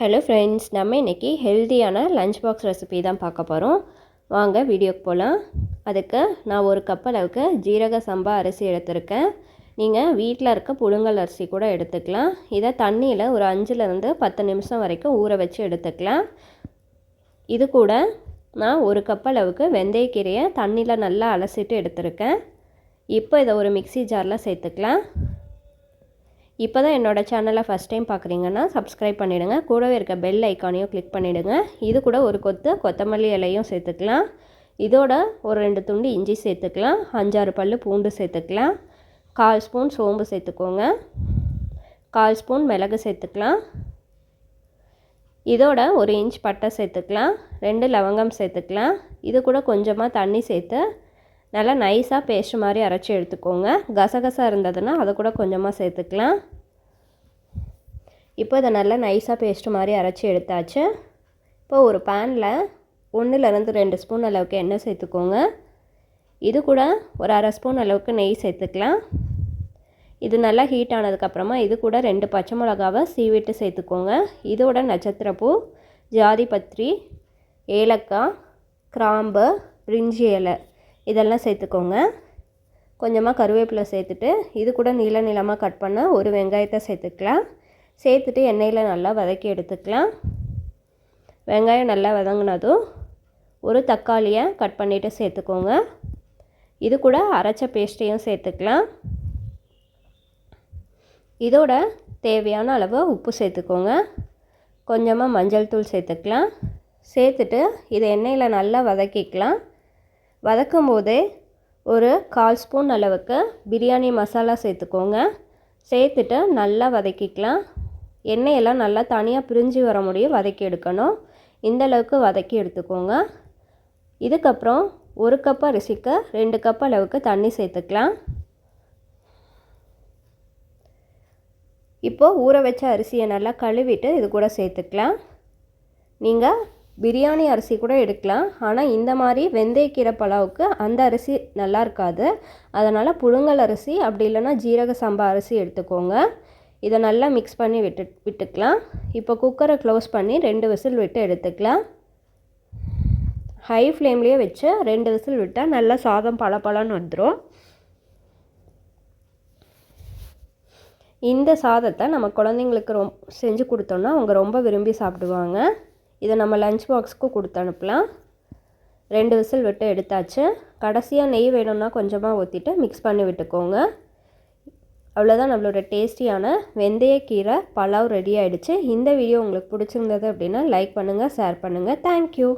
Hello friends நம்ம இன்றைக்கி ஹெல்த்தியான லஞ்ச் பாக்ஸ் ரெசிபி தான் பார்க்க போகிறோம் வாங்க வீடியோக்கு போகலாம் அதுக்கு நான் ஒரு கப் அளவுக்கு ஜீரக சம்பா அரிசி எடுத்திருக்கேன். நீங்கள் வீட்டில் இருக்க புழுங்கல் அரிசி கூட எடுத்துக்கலாம். இதை தண்ணியில் ஒரு அஞ்சுலேருந்து பத்து நிமிஷம் வரைக்கும் ஊற வச்சு எடுத்துக்கலாம். இது கூட நான் ஒரு கப் அளவுக்கு வெந்தயக்கீரையை தண்ணியில் நல்லா அலசிட்டு எடுத்திருக்கேன். இப்போ இதை ஒரு மிக்சி ஜாரில் சேர்த்துக்கலாம். இப்போ தான் என்னோடய சேனலை ஃபஸ்ட் டைம் பார்க்குறீங்கன்னா சப்ஸ்கிரைப் பண்ணிவிடுங்க கூடவே இருக்க பெல் ஐக்கானையும் கிளிக் பண்ணிவிடுங்க இது கூட ஒரு கொத்து கொத்தமல்லி இலையும் சேர்த்துக்கலாம். இதோட ஒரு ரெண்டு துண்டு இஞ்சி சேர்த்துக்கலாம். அஞ்சாறு பல் பூண்டு சேர்த்துக்கலாம். கால் ஸ்பூன் சோம்பு சேர்த்துக்கோங்க. கால் ஸ்பூன் மிளகு சேர்த்துக்கலாம். இதோட ஒரு இன்ச் பட்டை சேர்த்துக்கலாம். ரெண்டு லவங்கம் சேர்த்துக்கலாம். இது கூட கொஞ்சமாக தண்ணி சேர்த்து நல்லா நைஸாக பேஸ்ட் மாதிரி அரைச்சி எடுத்துக்கோங்க. கசகசா இருந்ததுன்னா அதை கூட கொஞ்சமாக சேர்த்துக்கலாம். இப்போ இதை நல்லா நைஸாக பேஸ்ட் மாதிரி அரைச்சி எடுத்தாச்சு. இப்போ ஒரு பேனில் ஒன்றுலேருந்து ரெண்டு ஸ்பூன் அளவுக்கு எண்ணெய் சேர்த்துக்கோங்க. இது கூட ஒரு அரை ஸ்பூன் அளவுக்கு நெய் சேர்த்துக்கலாம். இது நல்லா ஹீட் ஆனதுக்கப்புறமா இது கூட ரெண்டு பச்சை மிளகாவை சீவிட்டு சேர்த்துக்கோங்க. இதோட நட்சத்திரப்பூ ஜாதி பத்திரி ஏலக்காய் கிராம்பு பிரிஞ்சி இலை. இதெல்லாம் சேர்த்துக்கோங்க. கொஞ்சமாக கருவேப்பிலை சேர்த்துட்டு இது கூட நீள நீளமாக கட் பண்ண ஒரு வெங்காயத்தை சேர்த்துக்கலாம். சேர்த்துட்டு எண்ணெயில் நல்லா வதக்கி எடுத்துக்கலாம். வெங்காயம் நல்லா வதங்கினதும் ஒரு தக்காளியை கட் பண்ணிவிட்டு சேர்த்துக்கோங்க. இது கூட அரைச்ச பேஸ்ட்டையும் சேர்த்துக்கலாம். இதோட தேவையான அளவு உப்பு சேர்த்துக்கோங்க. கொஞ்சமாக மஞ்சள் தூள் சேர்த்துக்கலாம். சேர்த்துட்டு இதை எண்ணெயில் நல்லா வதக்கிக்கலாம். வதக்கும் போதே ஒரு கால் ஸ்பூன் அளவுக்கு பிரியாணி மசாலா சேர்த்துக்கோங்க. சேர்த்துட்டு நல்லா வதக்கிக்கலாம். எண்ணெயெல்லாம் நல்லா தனியாக பிரிஞ்சு வர முடியும். வதக்கி எடுக்கணும். இந்தளவுக்கு வதக்கி எடுத்துக்கோங்க. இதுக்கப்புறம் ஒரு கப் அரிசிக்கு ரெண்டு கப் அளவுக்கு தண்ணி சேர்த்துக்கலாம். இப்போது ஊற வச்ச அரிசியை நல்லா கழுவிட்டு இது கூட சேர்த்துக்கலாம். நீங்கள் பிரியாணி அரிசி கூட எடுக்கலாம். ஆனால் இந்த மாதிரி வெந்தயக்கீரை பலாவுக்கு அந்த அரிசி நல்லா இருக்காது. அதனால் புழுங்கல் அரிசி அப்படி இல்லைன்னா ஜீரக சம்பா அரிசி எடுத்துக்கோங்க. இதை நல்லா மிக்ஸ் பண்ணி விட்டு விட்டுக்கலாம். இப்போ குக்கரை க்ளோஸ் பண்ணி ரெண்டு விசில் விட்டு எடுத்துக்கலாம். ஹை ஃப்ளேம்லேயே வச்சு ரெண்டு விசில் விட்டால் நல்லா சாதம் பளபளன்னு வந்துடும் இந்த சாதத்தை நம்ம குழந்தைங்களுக்கு ரொம் செஞ்சு கொடுத்தோன்னா அவங்க ரொம்ப விரும்பி சாப்பிடுவாங்க. இதை நம்ம லஞ்ச் பாக்ஸுக்கு கொடுத்து அனுப்பலாம். ரெண்டு விசில் விட்டு எடுத்தாச்சு. கடைசியாக நெய் வேணும்னா கொஞ்சமாக ஊற்றிட்டு மிக்ஸ் பண்ணி விட்டுக்கோங்க. அவ்வளோதான் நம்மளோட டேஸ்டியான வெந்தயக்கீரை பலாவ் ரெடி ஆகிடுச்சு இந்த வீடியோ உங்களுக்கு பிடிச்சிருந்தது அப்படின்னா லைக் பண்ணுங்கள் ஷேர் பண்ணுங்கள் தேங்க்யூ